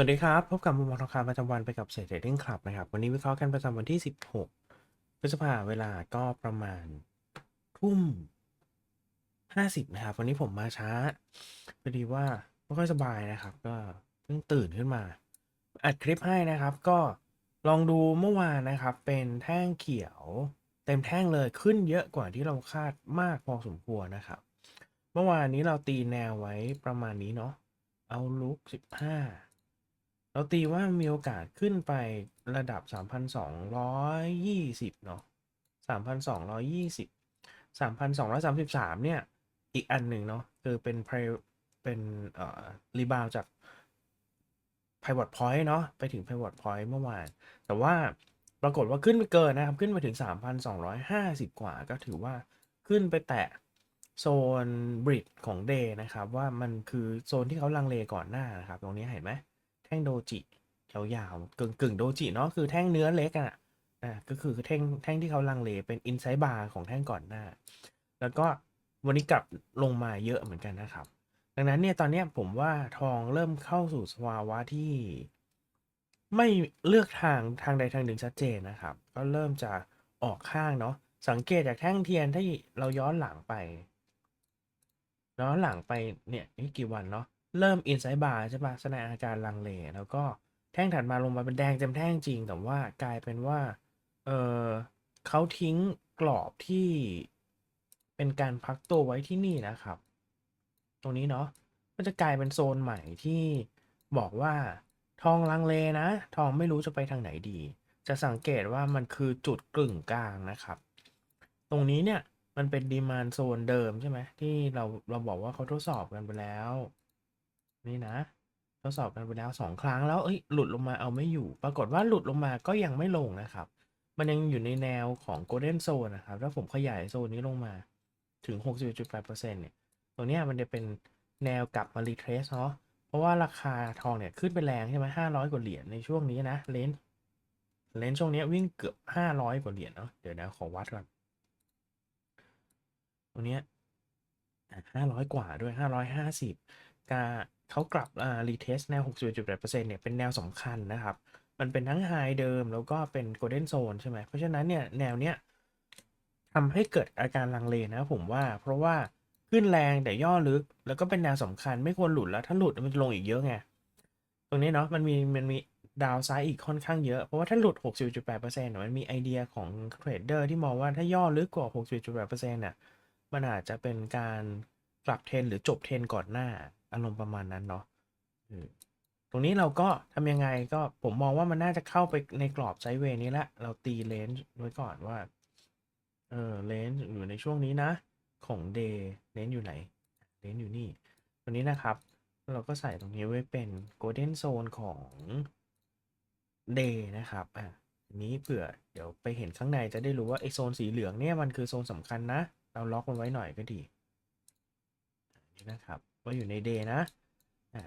สวัสดีครับ พบกับมุมมองทองคำประจำวันไปกับเศรษฐเด้งคลับนะครับ วันนี้วิเคราะห์กันประจำวันที่ 16 พฤษภาเวลาก็ประมาณทุ่ม 50 นะครับ วันนี้ผมมาช้าพอดีว่าไม่ค่อยสบายนะครับ ก็เพิ่งตื่นขึ้นมา อัดคลิปให้นะครับ ก็ลองดูเมื่อวานนะครับ เป็นแท่งเขียว เต็มแท่งเลยขึ้นเยอะกว่าที่เราคาดมากพอสมควรนะครับ เมื่อวานนี้เราตีแนวไว้ประมาณนี้เนาะเอาลุก15 เราตีว่ามีโอกาสขึ้นไประดับ 3,220 เนาะ3,220 3,233 เนี่ย อีกอันหนึ่งเนาะคือเป็นเป็นเอ่อรีบาวจาก pivot point เนาะไปถึง pivot point เมื่อวาน แต่ว่าปรากฏว่าขึ้นไปเกินนะครับ ขึ้นไปถึง 3,250 กว่า ก็ถือว่าขึ้นไปแตะโซนบริดของ day นะครับ ว่ามันคือโซนที่เขาลังเลก่อนหน้านะครับ ตรงนี้เห็นไหม แท่งโดจิยาวๆกึ่งกึ่งโดจิเนาะคือแท่งเนื้อเล็กอะอะก็คือแท่งแท่งที่เขาลังเลเป็นอินไซด์บาร์ของแท่งก่อนหน้า แล้วก็วันนี้กลับลงมาเยอะเหมือนกันนะครับ ดังนั้นเนี่ยตอนเนี้ยผมว่าทองเริ่มเข้าสู่สภาวะที่ ไม่เลือกทางทางใดทางหนึ่งชัดเจนนะครับ ก็เริ่มจะออกข้างเนาะสังเกตจากแท่งเทียนที่เราย้อนหลังไปย้อนหลังไปเนี่ยนี่กี่วันเนาะ เริ่มอินไซด์บาร์ใช่ปะแสดงอาการลังเล แล้วก็แท่งถัดมาลงมาเป็นแดงเต็มแท่งจริง แต่ว่ากลายเป็นว่า เออเขาทิ้งกรอบที่เป็นการพักตัวไว้ที่นี่นะครับ ตรงนี้เนาะมันจะกลายเป็นโซนใหม่ที่บอกว่าทองลังเลนะ ทองไม่รู้จะไปทางไหนดี จะสังเกตว่ามันคือจุดกึ่งกลางนะครับ ตรงนี้เนี่ยมันเป็นดีมานโซนเดิมใช่ไหมที่เราเราบอกว่าเขาทดสอบกันไปแล้ว นี่นะทดสอบกันไปแล้วสองครั้งแล้วเอ้ยหลุดลงมาเอาไม่อยู่ ปรากฏว่าหลุดลงมาก็ยังไม่ลงนะครับ มันยังอยู่ในแนวของโกลเด้นโซนนะครับถ้าผมขยายโซนนี้ลงมาถึง 61.8%เนี่ยตรงนี้มันจะเป็นแนวกลับมารีเทรสเนาะเพราะว่าราคาทองเนี่ยขึ้นไปแรงใช่ไหมห้าร้อยกว่าเหรียญในช่วงนี้นะเลนเลนช่วงนี้วิ่งเกือบห้าร้อยกว่าเหรียญเนาะเดี๋ยวนะขอวัดก่อนตรงนี้ห้าร้อยกว่าด้วยห้าร้อยห้าสิบกา เขากลับอ่ารีเทสแนวหกสิบจุดแปดเปอร์เซ็นต์เนี่ยเป็นแนวสำคัญนะครับ มันเป็นทั้งไฮเดิมแล้วก็เป็นโกลเด้นโซนใช่ไหมเพราะฉะนั้นเนี่ยแนวเนี้ยทำให้เกิดอาการลังเลนะผมว่าเพราะว่าขึ้นแรงแต่ย่อลึก แล้วก็เป็นแนวสำคัญไม่ควรหลุดแล้ว ถ้าหลุดมันจะลงอีกเยอะไงตรงนี้เนาะมันมีมันมีดาวไซด์อีกค่อนข้างเยอะ เพราะว่าถ้าหลุด 60.8%มันมีไอเดียของเทรดเดอร์ที่มองว่าถ้าย่อลึกกว่า 60.8%น่ะ มันอาจจะเป็นการกลับเทรนหรือจบเทรนก่อนหน้า อารมณ์ประมาณนั้นเนาะตรงนี้เราก็ทำยังไงก็ผมมองว่ามันน่าจะเข้าไปในกรอบไซด์เวย์นี้ละ เราตีเลนจ์ไว้ก่อนว่า เออเลนจ์อยู่ในช่วงนี้นะ ของเดย์เลนจ์อยู่ไหนเลนจ์อยู่นี่ตัวนี้นะครับ เราก็ใส่ตรงนี้ไว้เป็น Golden Zone ของ Day นะครับอะนี้เผื่อเดี๋ยวไปเห็นข้างในจะได้รู้ว่าไอโซนสีเหลืองเนี่ยมันคือโซนสำคัญนะ เราล็อกมันไว้หน่อยก็ดีนนี้นะครับ ว่าอยู่ใน Day นะอะ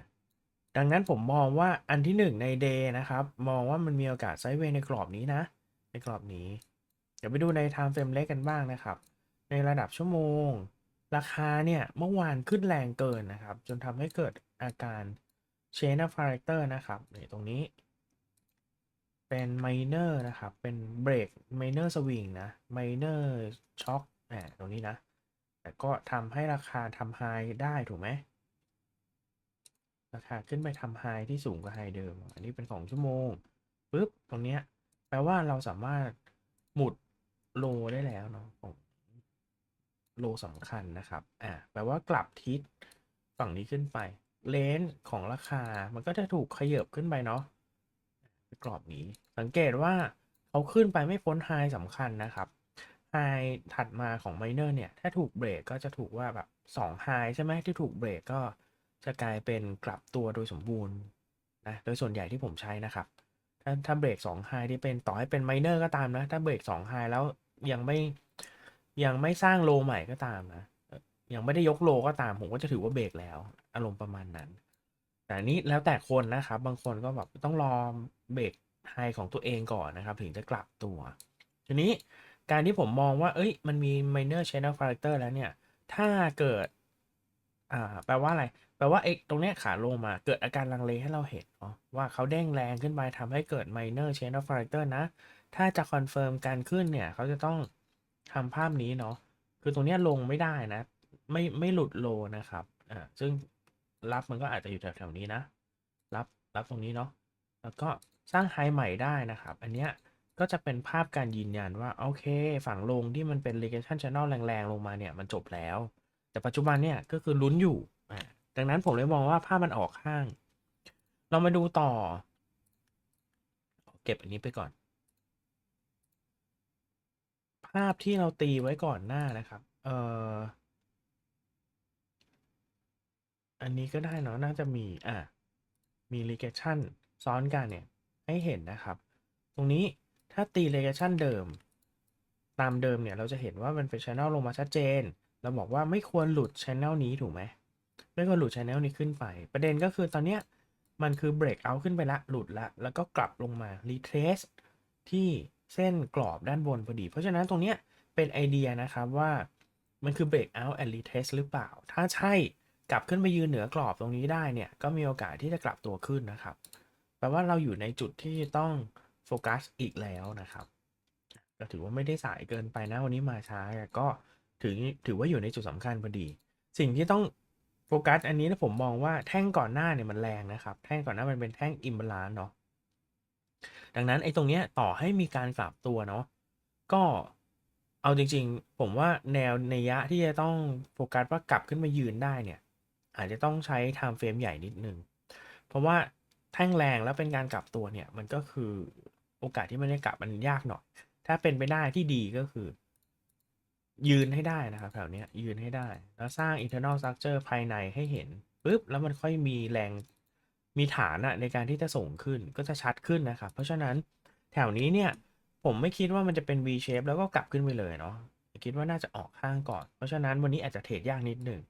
ดังนั้นผมมองว่าอันที่หนึ่งใน Day นะครับ มองว่ามันมีโอกาสไซด์เวย์ในกรอบนี้นะ ในกรอบนี้ เดี๋ยวไปดูใน Time Frame เล็กกันบ้างนะครับ ในระดับชั่วโมง ราคาเนี่ยเมื่อวานขึ้นแรงเกินนะครับ จนทำให้เกิดอาการ Chain of Character นะครับนี่ตรงนี้ เป็น Minor นะครับ เป็น Break Minor Swing นะ Minor Shock อ่าตรงนี้นะ แต่ก็ทำให้ราคาทำ High ได้ถูกไหม ราคาขึ้นไปทำ High ที่สูงกว่า High เดิม อันนี้เป็นของชั่วโมงปุ๊บตรงเนี้ยแปลว่าเราสามารถหมุดโลได้แล้วเนาะของโลสำคัญนะครับอ่าแปลว่ากลับทิศฝั่งนี้ขึ้นไปเลนส์ของราคา มันก็จะถูกขยับขึ้นไปเนาะกรอบนี้ สังเกตว่าเขาขึ้นไปไม่พ้นไฮสำคัญนะครับไฮถัดมาของไมเนอร์เนี่ย ถ้าถูกเบรกก็จะถูกว่าแบบ2ไฮใช่ไหมที่ถูกเบรกก็ จะกลายเป็นกลับตัวโดยสมบูรณ์นะโดยส่วนใหญ่ที่ผมใช้นะครับ ถ้าถ้าเบรก2ไฮที่เป็นต่อให้เป็นไมเนอร์ก็ตามนะ ถ้าเบรก2ไฮแล้วยังไม่ยังไม่สร้างโลใหม่ก็ตามนะยังไม่ได้ยกโลก็ตามผมก็จะถือว่าเบรกแล้ว อารมณ์ประมาณนั้น แต่นนี้แล้วแต่คนนะครับ บางคนก็แบบต้องรอเบรกไฮของตัวเองก่อนนะครับ ถึงจะกลับตัว ทีนี้การที่ผมมองว่า เอ้ย มันมี minor channel character แล้วเนี่ย ถ้าเกิด อ่า แปลว่าอะไร แปลว่าไอ้ตรงเนี้ยขาลงมา เกิดอาการลังเลให้เราเห็นเนาะว่าเขาเด้งแรงขึ้นไปทำให้เกิด minor change of character นะ ถ้าจะคอนเฟิร์มการขึ้นเนี่ย เขาจะต้องทำภาพนี้เนาะ คือตรงเนี้ยลงไม่ได้นะ ไม่ไม่หลุดโลนะครับ อ่า ซึ่งรับมันก็อาจจะอยู่แถวๆนี้นะ รับรับตรงนี้เนาะ แล้วก็สร้างไฮใหม่ได้นะครับ อันเนี้ยก็จะเป็นภาพการยืนยันว่า โอเค ฝั่งลงที่มันเป็น regression channel แรงๆ ลงมาเนี่ย มันจบแล้ว แต่ปัจจุบันเนี่ยก็คือลุ้นอยู่ดังนั้นผมเลยมองว่าภาพมันออกข้าง เรามาดูต่อ เก็บอันนี้ไปก่อน ภาพที่เราตีไว้ก่อนหน้านะครับ เอ่ออันนี้ก็ได้เนาะน่าจะมี อะ มี regression ซ้อนกันเนี่ย ให้เห็นนะครับ ตรงนี้ถ้าตี regression เดิม ตามเดิมเนี่ย เราจะเห็นว่ามันเป็น channel ลงมาชัดเจน เราบอกว่าไม่ควรหลุด channel นี้ถูกไหมไม่ควรหลุด channel นี้ขึ้นไป ประเด็นก็คือตอนเนี้ยมันคือ break out ขึ้นไปละหลุดละ แล้วก็กลับลงมา retrace ที่เส้นกรอบด้านบนพอดี เพราะฉะนั้นตรงเนี้ยเป็นไอเดียนะครับว่ามันคือ break out and retrace หรือเปล่า ถ้าใช่กลับขึ้นไปยืนเหนือกรอบตรงนี้ได้เนี่ย ก็มีโอกาสที่จะกลับตัวขึ้นนะครับ แปลว่าเราอยู่ในจุดที่ต้องโฟกัสอีกแล้วนะครับก็ถือว่าไม่ได้สายเกินไปนะวันนี้มาช้าก็ ถือถือว่าอยู่ในจุดสำคัญพอดี สิ่งที่ต้องโฟกัสอันนี้นะผมมองว่าแท่งก่อนหน้าเนี่ยมันแรงนะครับ แท่งก่อนหน้ามันเป็นแท่งอิมบาลานเนาะดังนั้นไอ้ตรงเนี้ยต่อให้มีการกลับตัวเนาะก็เอาจริงๆ ผมว่าแนวในยะที่จะต้องโฟกัสว่ากลับขึ้นมายืนได้เนี่ย อาจจะต้องใช้ time frame ใหญ่นิดนึง เพราะว่าแท่งแรงแล้วเป็นการกลับตัวเนี่ย มันก็คือโอกาสที่มันจะกลับมันยากหน่อย ถ้าเป็นไปได้ที่ดีก็คือ ยืนให้ได้นะครับแถวเนี้ยยืนให้ได้ แล้วสร้าง internal structure ภายในให้เห็นปุ๊บแล้วมันค่อยมีแรงมีฐานอะในการที่จะส่งขึ้นก็จะชัดขึ้นนะครับ เพราะฉะนั้นแถวนี้เนี่ยผมไม่คิดว่ามันจะเป็น V shape แล้วก็กลับขึ้นไปเลยเนาะคิดว่าน่าจะออกข้างก่อน เพราะฉะนั้นวันนี้อาจจะเทรดยากนิดหนึ่ง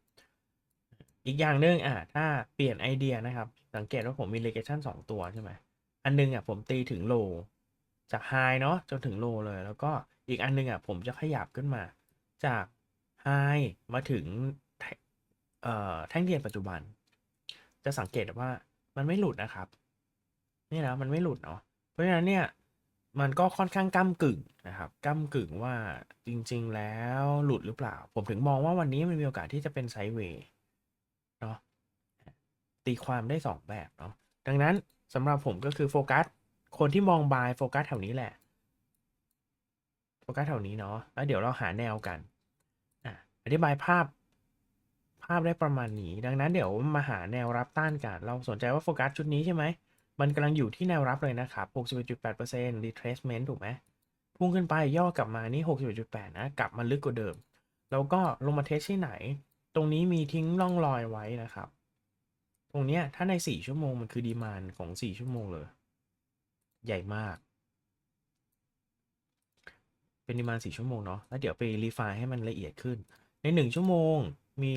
อีกอย่างหนึ่งอะถ้าเปลี่ยนไอเดียนะครับ สังเกตว่าผมมี regression สองตัวใช่ไหมอันหนึงอะผมตีถึงโลจากไฮเนาะจนถึงโลเลย แล้วก็อีกอันหนึงอะผมจะขยับขึ้นมา จากไฮมาถึงแท่งเทียนปัจจุบัน จะสังเกตว่ามันไม่หลุดนะครับนี่นะมันไม่หลุดเนาะเพราะฉะนั้นเนี่ยมันก็ค่อนข้างก้ากึ่งนะครับก้ากึ่งว่าจริง ๆ แล้วหลุดหรือเปล่า ผมถึงมองว่าวันนี้มันมีโอกาสที่จะเป็นไซด์เวย์เนาะตีความได้ 2 แบบเนาะดังนั้นสำหรับผมก็คือโฟกัสคนที่มองบายโฟกัสแถวนี้แหละ กัสแถวนี้เนาะแล้วเดี๋ยวเราหาแนวกันอะอธิบายภาพภาพได้ประมาณนี้ ดังนั้นเดี๋ยวมาหาแนวรับต้านกัน เราสนใจว่าโฟกัสชุดนี้ใช่ไหม มันกำลังอยู่ที่แนวรับเลยนะครับ 61.8% retracement ถูกไหม พุ่งขึ้นไปย่อกลับมานี่ 61.8 นะ กลับมาลึกกว่าเดิม แล้วก็ลงมาเทสที่ไหน ตรงนี้มีทิ้งร่องรอยไว้นะครับ ตรงเนี้ยถ้าใน 4 ชั่วโมงมันคือดีมานของ 4 ชั่วโมงเลย ใหญ่มาก เป็นดีมาน4ชั่วโมงเนาะแล้วเดี๋ยวไปรีไฟให้มันละเอียดขึ้น ใน 1 ชั่วโมง มี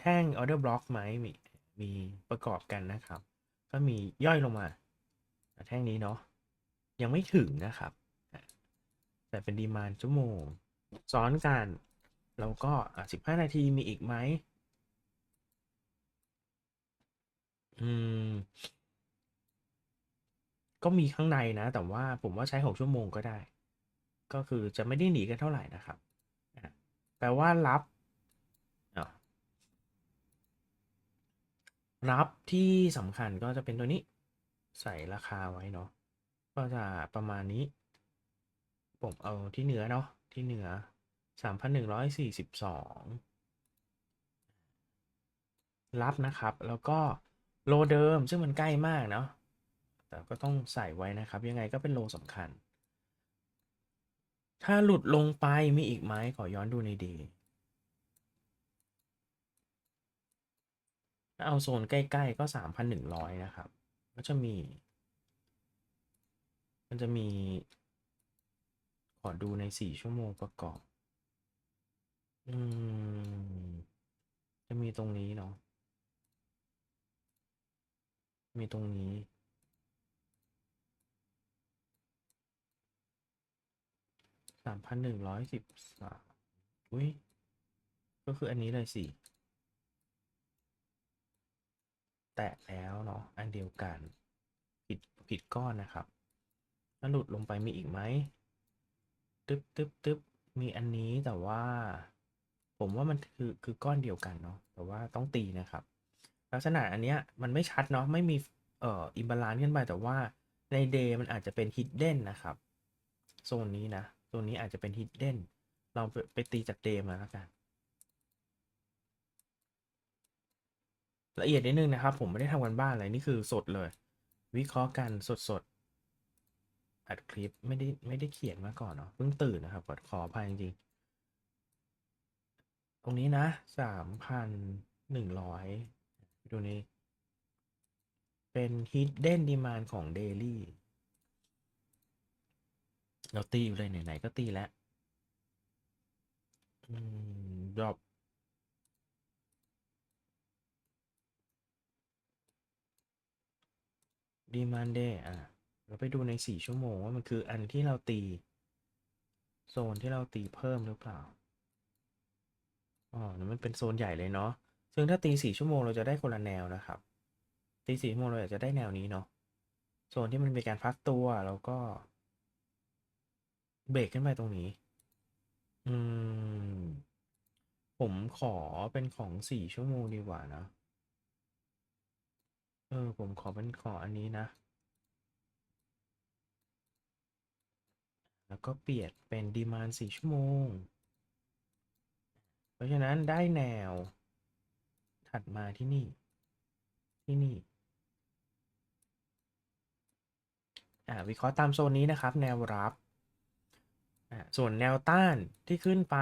แท่ง order block ไหมมีมีประกอบกันนะครับ ก็มีย่อยลงมา แท่งนี้เนาะยังไม่ถึงนะครับ แต่เป็นดีมานชั่วโมง ซ้อนกันแล้วก็สิบห้านาทีมีอีกไหมอืม ก็มีข้างในนะ แต่ว่าผมว่าใช้หกชั่วโมงก็ได้ ก็คือจะไม่ได้หนีกันเท่าไหร่นะครับแปลว่ารับรับที่สำคัญก็จะเป็นตัวนี้ใส่ราคาไว้เนาะก็จะประมาณนี้ ผมเอาที่เหนือเนาะที่เหนือสามพันหนึ่งร้อยสี่สิบสองรับนะครับ แล้วก็โลเดิมซึ่งมันใกล้มากเนาะแต่ก็ต้องใส่ไว้นะครับ ยังไงก็เป็นโลสำคัญ ถ้าหลุดลงไปมีอีกไหมขอย้อนดูในดีถ้าเอาโซนใกล้ ๆ ก็สามพันหนึ่งร้อยนะครับ ก็จะมี มันจะมี ขอดูในสี่ชั่วโมงประกอบ อืม จะมีตรงนี้เนาะมีตรงนี้ สามพันหนึ่งร้อยสิบสามอุ้ย ก็คืออันนี้เลยสิ แตะแล้วเนาะ อันเดียวกัน ผิดผิดก้อนนะครับถ้าหลุดลงไปมีอีกไหม ตึ๊บตึ๊บตึ๊บมีอันนี้แต่ว่า ผมว่ามันคือคือก้อนเดียวกันเนาะ แต่ว่าต้องตีนะครับ ลักษณะอันเนี้ยมันไม่ชัดเนาะ ไม่มีเอ่ออิมบาลานซ์ขึ้นไปแต่ว่าในเดย์มันอาจจะเป็นฮิดเด้นนะครับ โซนนี้นะ โซนนี้อาจจะเป็นฮิดเด้นเราไปไปตีจากเดมาแล้วกันละเอียดนิดนึงนะครับ ผมไม่ได้ทำกันบ้านอะไรนี่คือสดเลย วิเคราะห์กันสดสดๆอัดคลิปไม่ได้ไม่ได้เขียนมาก่อนเนาะเพิ่งตื่นนะครับขอขออภัยจริงๆ ตรงนี้นะสามพันหนึ่งร้อยดูนี่เป็น hidden demand ของ daily เราตีอยู่เลยไหนๆก็ตีแล้วอืม drop ดีมานเดย์อะ เราไปดูในสี่ชั่วโมงว่ามันคืออันที่เราตี โซนที่เราตีเพิ่มหรือเปล่า อ๋อนั่นมันเป็นโซนใหญ่เลยเนาะ ซึ่งถ้าตีสี่ชั่วโมงเราจะได้คนละแนวนะครับ ตีสี่ชั่วโมงเราอาจจะได้แนวนี้เนาะ โซนที่มันมีการพักตัวแล้วก็ เบรกขึ้นไปตรงนี้ อืม ผมขอเป็นของสี่ชั่วโมงดีกว่านะ เออ ผมขอเป็นขออันนี้นะ แล้วก็เปลี่ยนเป็นดีมานสี่ชั่วโมง เพราะฉะนั้นได้แนว ถัดมาที่นี่ ที่นี่อ่าวิเคราะห์ตามโซนนี้นะครับ แนวรับ ส่วนแนวต้านที่ขึ้นไป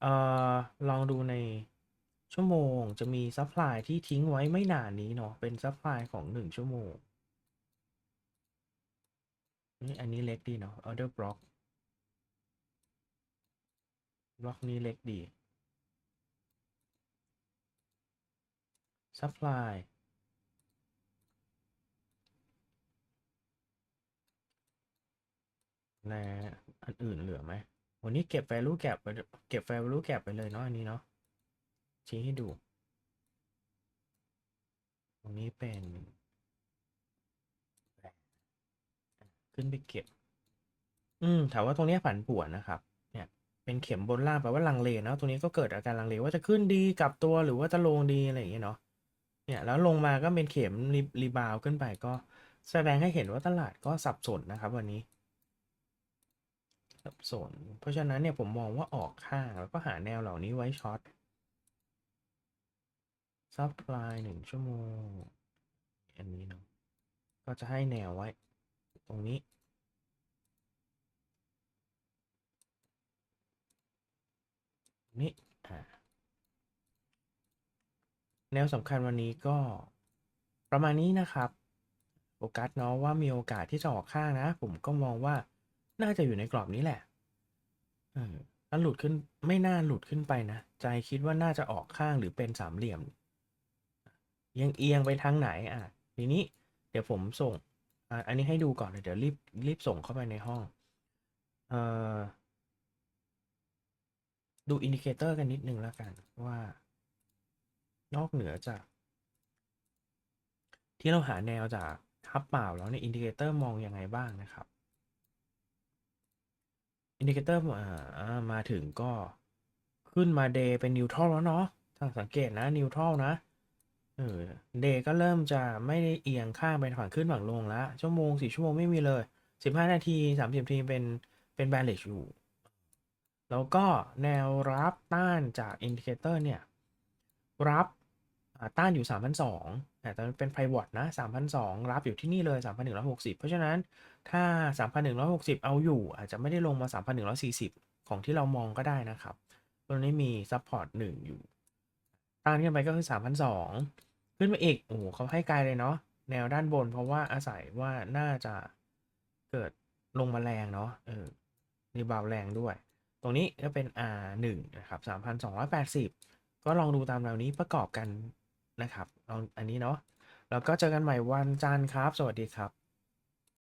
เอ่อลองดูในชั่วโมงจะมีซัพพลายที่ทิ้งไว้ไม่นานนี้เนาะเป็นซัพพลายของหนึ่งชั่วโมงนี่อันนี้เล็กดีเนาะ order block บล็อกนี้เล็กดี supply และ อันอื่นเหลือไหมวันนี้เก็บ value gap ไปเก็บ value gap ไปเลยเนาะอันนี้เนาะชี้ให้ดู ตรงนี้เป็น ขึ้นไปเก็บ อืมถามว่าตรงนี้ผันผวนนะครับ เนี่ย เป็นเข็มบนล่างแปลว่าลังเลเนาะตรงนี้ก็เกิดอาการลังเลว่าจะขึ้นดีกับตัวหรือว่าจะลงดีอะไรอย่างเงี้ยเนาะเนี่ยแล้วลงมาก็เป็นเข็มรีรีบาวขึ้นไปก็แสดงให้เห็นว่าตลาดก็สับสนนะครับวันนี้ สับสน เพราะฉะนั้นเนี่ยผมมองว่าออกข้างแล้วก็หาแนวเหล่านี้ไว้ช็อตซัพพลายหนึ่งชั่วโมง อันนี้เนาะก็จะให้แนวไว้ ตรงนี้นี่แนวสำคัญวันนี้ก็ประมาณนี้นะครับโฟกัสเนาะว่ามีโอกาสที่จะออกข้างนะ ผมก็มองว่า น่าจะอยู่ในกรอบนี้แหละถ้าหลุดขึ้นไม่น่าหลุดขึ้นไปนะ ใจคิดว่าน่าจะออกข้างหรือเป็นสามเหลี่ยมเอียงเอียงไปทางไหนอะทีนี้เดี๋ยวผมส่งอะอันนี้ให้ดูก่อนเลยเดี๋ยวรีบรีบส่งเข้าไปในห้องเอ่อดูอินดิเคเตอร์กันนิดนึงแล้วกันว่า นอกเหนือจาก ที่เราหาแนวจากทับเปล่าแล้วในอินดิเคเตอร์มองยังไงบ้างนะครับ อินดิเคเตอร์มาถึงก็ขึ้นมาเดย์เป็นนิวทรัลแล้วเนาะถ้าสังเกตนะนิวทรัลนะเออเดย์ก็เริ่มจะไม่ได้เอียงข้างไปฝั่งขึ้นฝั่งลงแล้ว ชั่วโมงสี่ชั่วโมงไม่มีเลยสิบห้านาทีสามสิบนาทีเป็นเป็นแบลเลชอยู่ แล้วก็แนวรับต้านจากอินดิเคเตอร์เนี่ย รับต้านอยู่ 3,200แต่ตอนนั้เป็น private นะ 3,200 รับอยู่ที่นี่เลย 3,160 เพราะฉะนั้น ถ้า 3,160 เอาอยู่ อาจจะไม่ได้ลงมา 3,140 ของที่เรามองก็ได้นะครับตรงนี้มี support 1อยู่ต้านขึ้นไปก็คือ 3,200 ขึ้นมาอีก โอ้โหเขาให้ไกลเลยเนาะ แนวด้านบน เพราะว่าอาศัยว่าน่าจะเกิดลงมาแรงเนาะ เออรีบาวแรงด้วย ตรงนี้ก็เป็น R1 นะครับ 3,280 ก็ลองดูตามแนวนี้ประกอบกันนะครับลองอันนี้เนาะ แล้วก็เจอกันใหม่วันจันทร์ครับ สวัสดีครับ